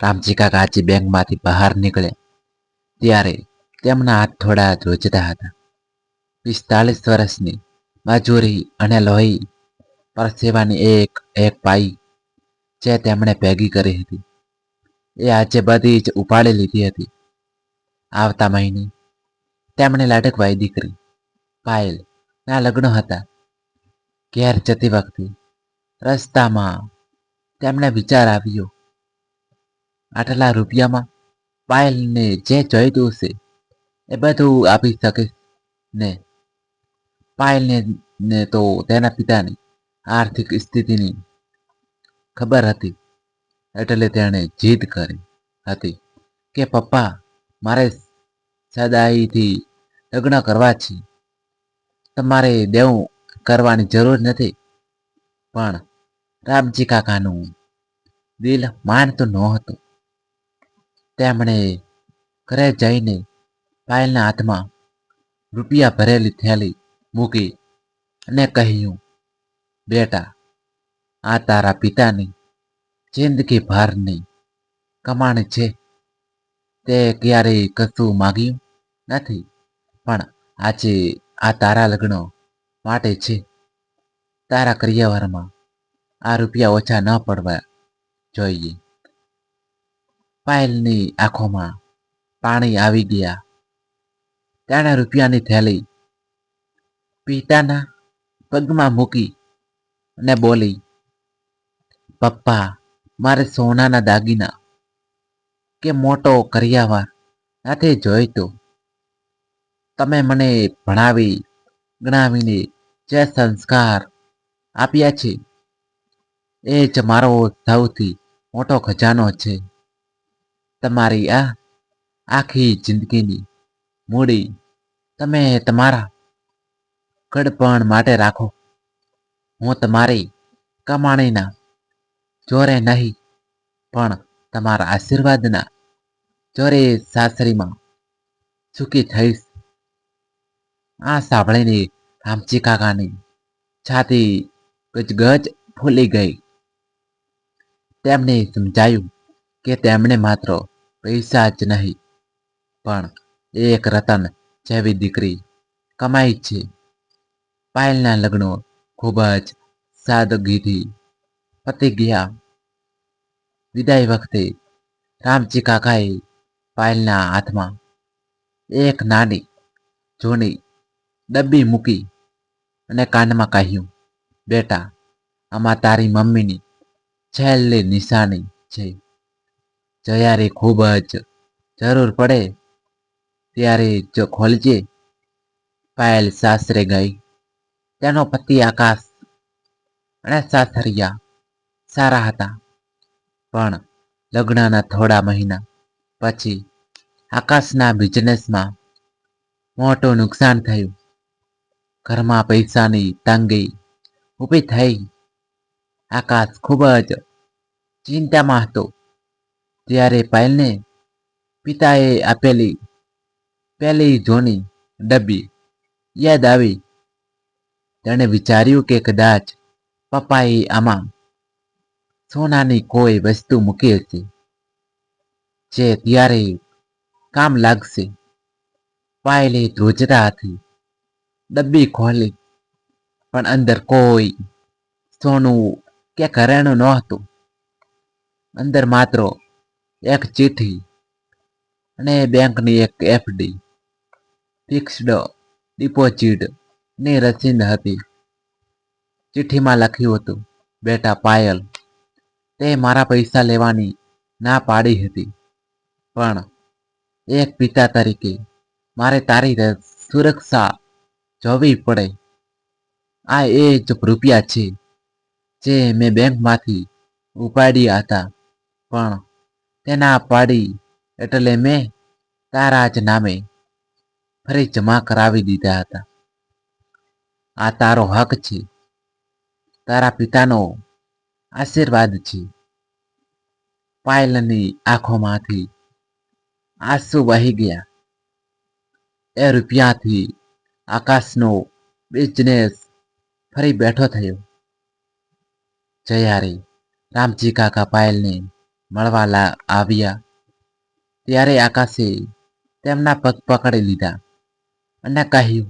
રામજી કાકા બેંકમાંથી બહાર નીકળ્યા ત્યારે તેમના હાથ થોડા ધ્રુજતા હતા. પિસ્તાલીસ વર્ષની મજૂરી અને લોહી પરસેવાની એક એક પાઈ જે તેમણે ભેગી કરી હતી. એ આજે બધી જ ઉપાડી લીધી હતી. આવતા મહિને તેમણે લાડકવાઈ દીકરી પાયલ ના લગ્ન હતા. ઘેર જતી વખતે રસ્તામાં તેમણે વિચાર આવ્યો આટલા રૂપિયામાં પાયલને જે જોઈતું છે, એ બધું આપી શકે ને? પાયલને ને તો તેના પિતાની આર્થિક સ્થિતિની ખબર હતી, એટલે તેણે જીદ કરી હતી કે, પપ્પા, મારે સદાઈથી લગ્ન કરવા છે. તમારે દેવું કરવાની જરૂર નથી, પણ રામજી કાકાનું દિલ માનતું નહોતું. તેમણે ઘરે જઈને પાયલના હાથમાં રૂપિયા ભરેલી થેલી મૂકી અને કહ્યું, બેટા, આ તારા પિતાની જિંદગી ભારની કમાણી છે. તે ક્યારેય કશું માગ્યું નથી, પણ આજે આ તારા લગ્ન માટે છે. તારા કરિયાવરમાં આ રૂપિયા ઓછા ન પડવા જોઈએ. પાયલની આંખોમાં પાણી આવી ગયા. તેણે રૂપિયાની થેલી પિતાના પગમાં મૂકી અને બોલી, પપ્પા, મારે સોનાના દાગીના કે મોટો કરિયાવાર નથી જોઈતો. તમે મને ભણાવી, ગણાવીને જે સંસ્કાર આપ્યા છે, એ જ મારો સૌથી મોટો ખજાનો છે. તમારી આ આખી જિંદગીની મૂડી તમે તમારા કડપણ માટે રાખો. હું તમારી કમાણીના જોરે નહીં, પણ તમારા આશીર્વાદના જોરે સાસરીમાં સુખી થઈશ. આ સાંભળીને રામજી કાકાની છાતી ગજગજ ફૂલી ગઈ. તેમને સમજાયું કે તેમણે માત્ર પૈસા જ નહીં, પણ એક રતન જેવી દીકરી કમાઈ છે. પાયલના લગ્નો ખૂબ જ સાદગીથી પતી ગયા. વિદાય વખતે રામજી કાકાએ પાયલના હાથમાં એક નાની જૂની ડબ્બી મૂકી અને કાનમાં કહ્યું, બેટા, આમાં તારી મમ્મીની છેલ્લી નિશાની છે. જયારે ખૂબ જ જરૂર પડે. ત્યારે જો ખોલજે, પાયલ સાસરે ગઈ. તેનો પતિ આકાશ અને સાસરિયા સારા હતા. પણ લગ્નના થોડા મહિના પછી આકાશના બિઝનેસમાં મોટું નુકસાન થયું. ઘરમાં પૈસાની તંગી ઊભી થઈ. આકાશ ખૂબ જ ચિંતામાં હતો. ત્યારે પાયલને પિતાએ આપેલી પહેલી જૂની ડબ્બી યાદ આવી. તેણે વિચાર્યું કે કદાચ પપ્પાએ આમાં સોનાની કોઈ વસ્તુ મૂકી હતી જે ત્યારે કામ લાગશે. પાયલે ધ્રુજતા હતી ડબ્બી ખોલી, પણ અંદર કોઈ સોનું કે ઘરેણું નહોતું. અંદર માત્ર એક ચિઠ્ઠી અને બેંકની એક એફડી ફિક્સ્ડ ડિપોઝિટની રસીદ હતી. ચિઠ્ઠીમાં લખ્યું હતું, બેટા પાયલ, તે મારા પૈસા લેવાની ના પાડી હતી, પણ એક પિતા તરીકે મારે તારી સુરક્ષા જોવી પડે. આ એ જ રૂપિયા છે જે મેં બેંકમાંથી ઉપાડ્યા હતા, પણ તેના પાડી એટલે મેં તારા નામે ફરી જમા કરાવી દીધા હતા. આ તારો હક છે. તારા પિતાનો આશીર્વાદ છે. પાયલની આંખોમાંથી આંસુ વહી ગયા. એ રૂપિયાથી આકાશનો બિઝનેસ ફરી બેઠો થયો. જયારે રામજી કાકા પાયલને મળવા આવ્યા. ત્યારે આકાશે તેમના પગ પકડી લીધા અને કહ્યું,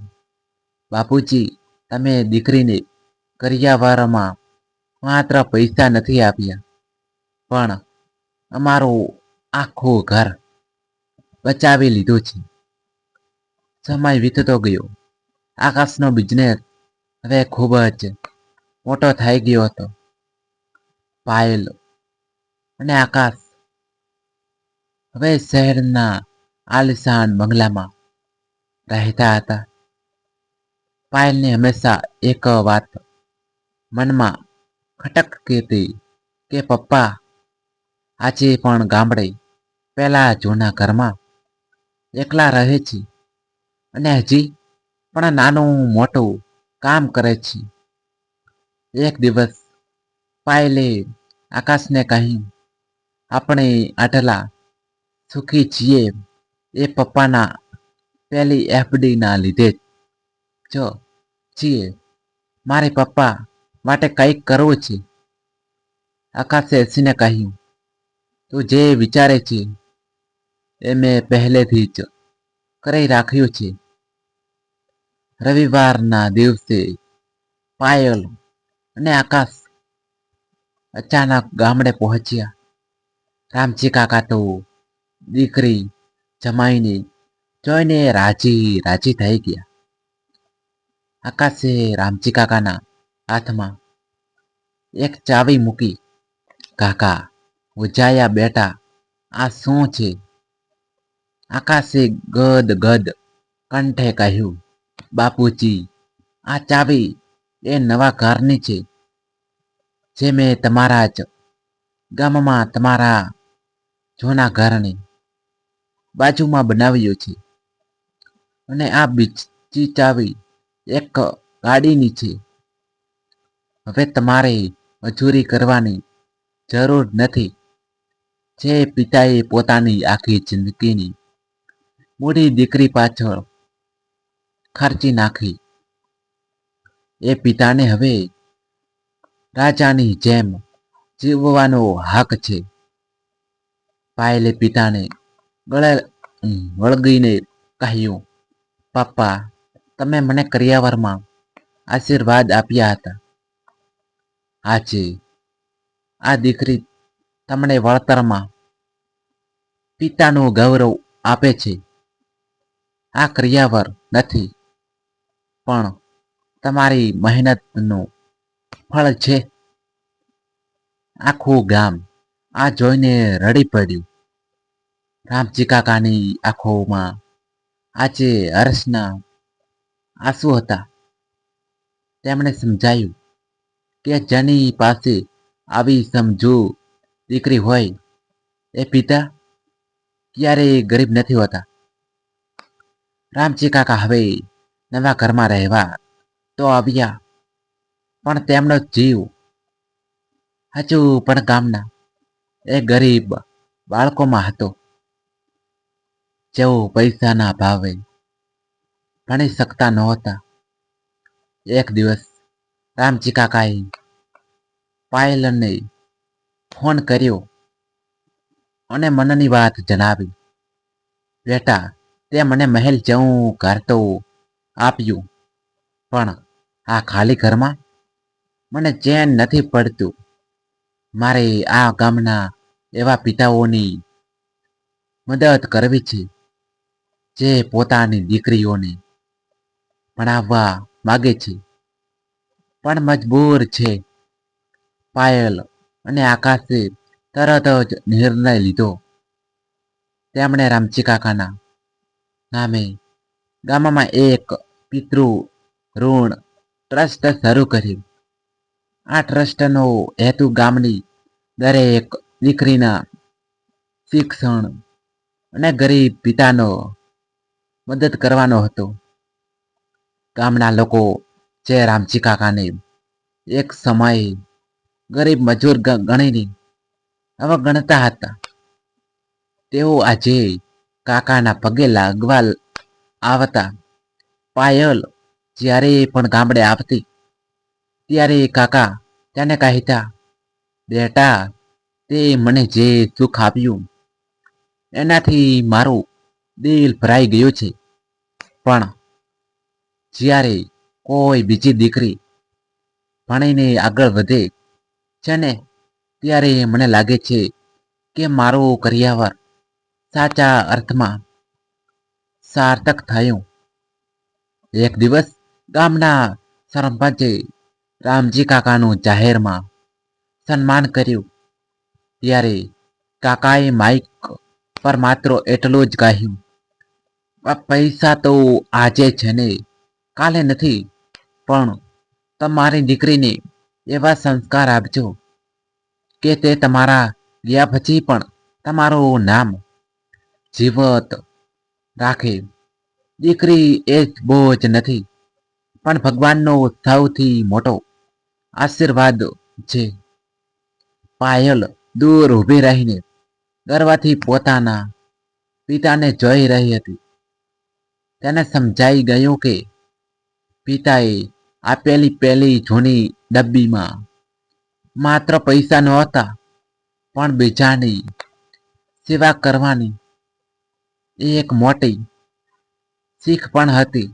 બાપુજી, તમે દીકરીને કરિયાવારમાં માત્ર પૈસા નથી આપ્યા, પણ અમારું આખું ઘર બચાવી લીધું છે. સમય વીતતો ગયો. આકાશનો બિઝનેસ હવે ખૂબ જ મોટો થઈ ગયો હતો. પાયલ અને આકાશ. હવે શહેરના આલિશાન બંગલામાં રહેતા હતા. પાયલને હંમેશા એક વાત મનમાં ખટકતી હતી કે, પપ્પા, આજે પણ ગામડે પેલા જૂના ઘરમાં એકલા રહે છે અને હજી પણ નાનું મોટું કામ કરે છે. એક દિવસ પાયલે આકાશને કહ્યું આપણે આટલા સુખી છીએ એ પપ્પાના પહેલી એફડીના લીધે જ. જો છીએ, મારે પપ્પા માટે કંઈક કરવું છે. આકાશે હસીને કહ્યું, તું જે વિચારે છે એ મેં પહેલેથી જ કરી રાખ્યું છે. રવિવારના દિવસે પાયલ અને આકાશ અચાનક ગામડે પહોંચ્યા. રામજી કાકા તો દીકરી જમાઈને જોઈને રાજી રાજી થઈ ગયા. આકાશે રામજી કાકાના હાથમાં એક ચાવી મૂકી, કાકા, ઉજાયા બેટા, આ શું છે? આકાશે ગદ ગદ કંઠે કહ્યું, બાપુજી, આ ચાવી એ નવા ઘરની છે, જે મેં તમારા જ ગામમાં તમારા જૂના કારણે બાજુમાં બનાવ્યો છે. અને આ બીજી ચાવી એક ગાડીની છે હવે તમારે મજૂરી કરવાની જરૂર નથી. જે પિતાએ પોતાની આખી જિંદગીની મોટી દીકરી પાછળ ખર્ચી નાખી. એ પિતાને હવે રાજાની જેમ જીવવાનો હક છે. પાયલે પિતાને ગળે વળગીને કહ્યું પપ્પા તમે મને કરિયાવરમાં આશીર્વાદ આપ્યા હતા આજે આ દીકરી તમને વળતરમાં પિતાનું ગૌરવ આપે છે આ કરિયાવર નથી પણ તમારી મહેનતનું ફળ છે આખું ગામ આ જોઈને રડી પડ્યું રામજી કાકાની આંખોમાં આજે હર્ષના આંસુ હતા. તેમણે સમજાયું કે જેની પાસે આવી સમજુ દીકરી હોય એ પિતા ક્યારેય ગરીબ નથી હોતા. રામજી કાકા હવે નવા ઘરમાં રહેવા તો આવ્યા, પણ તેમનો જીવ હજુ પણ ગામના, એ ગરીબ બાળકોમાં હતો. જેઓ પૈસાના ભાવે ભણી શકતા નહોતા. એક દિવસ રામજી કાકાએ પાયલને ફોન કર્યો અને મનની વાત જણાવી. બેટા, તે મને મહેલ જેવું ઘર તો આપ્યું, પણ આ ખાલી ઘરમાં મને ચેન નથી પડતું. મારે આ ગામના એવા પિતાઓની મદદ કરવી છે. જે પોતાની દીકરીઓને ભણાવવા માગે છે. પણ મજબૂર છે. પાયલ અને આકાશે તરત જ નિર્ણય લીધો. તેમણે રામજી કાકાના નામે ગામમાં એક પિતૃ ઋણ ટ્રસ્ટ શરૂ કર્યું. આ ટ્રસ્ટનો હેતુ ગામની દરેક દીકરીના શિક્ષણ અને ગરીબ પિતાનો મદદ કરવાનો હતો. ગામના લોકો જે રામજી કાકાને એક સમયે ગરીબ મજૂર ગણીને અવગણતા હતા. તેઓ આજે કાકાના પગે લાગવા આવતા પાયલ જ્યારે પણ ગામડે આવતી, ત્યારે કાકા તેને કહેતા, બેટા, તે મને જે સુખ આપ્યું, એનાથી મારું દિલ ભરાઈ ગયું છે. પણ જ્યારે કોઈ બીજી દીકરી ભણીને આગળ વધે છે ને, ત્યારે મને લાગે છે કે મારું કરિયાવર સાચા અર્થમાં સાર્થક થયું. એક દિવસ ગામના સરપંચે રામજી કાકાનું જાહેરમાં સન્માન કર્યું. ત્યારે કાકાએ માઇક પર માત્ર એટલું જ કહ્યું. "આ પૈસા તો આજે છે ને કાલે નથી, પણ તમારી દીકરીને એવા સંસ્કાર આપજો કે તે તમારા ગયા પછી પણ તમારું નામ જીવત રાખે. દીકરી એ જ બોજ નથી, પણ ભગવાનનો સૌથી મોટો આશીર્વાદ છે. પાયલ દૂર ઊભી રહીને ગરવાથી પોતાના પિતાને જોઈ રહી હતી. તેને સમજાઈ ગયું કે પિતાએ આપેલી પેલી જૂની ડબ્બીમાં માત્ર પૈસા નહોતા, પણ બીજાની સેવા કરવાની એક મોટી શીખ પણ હતી.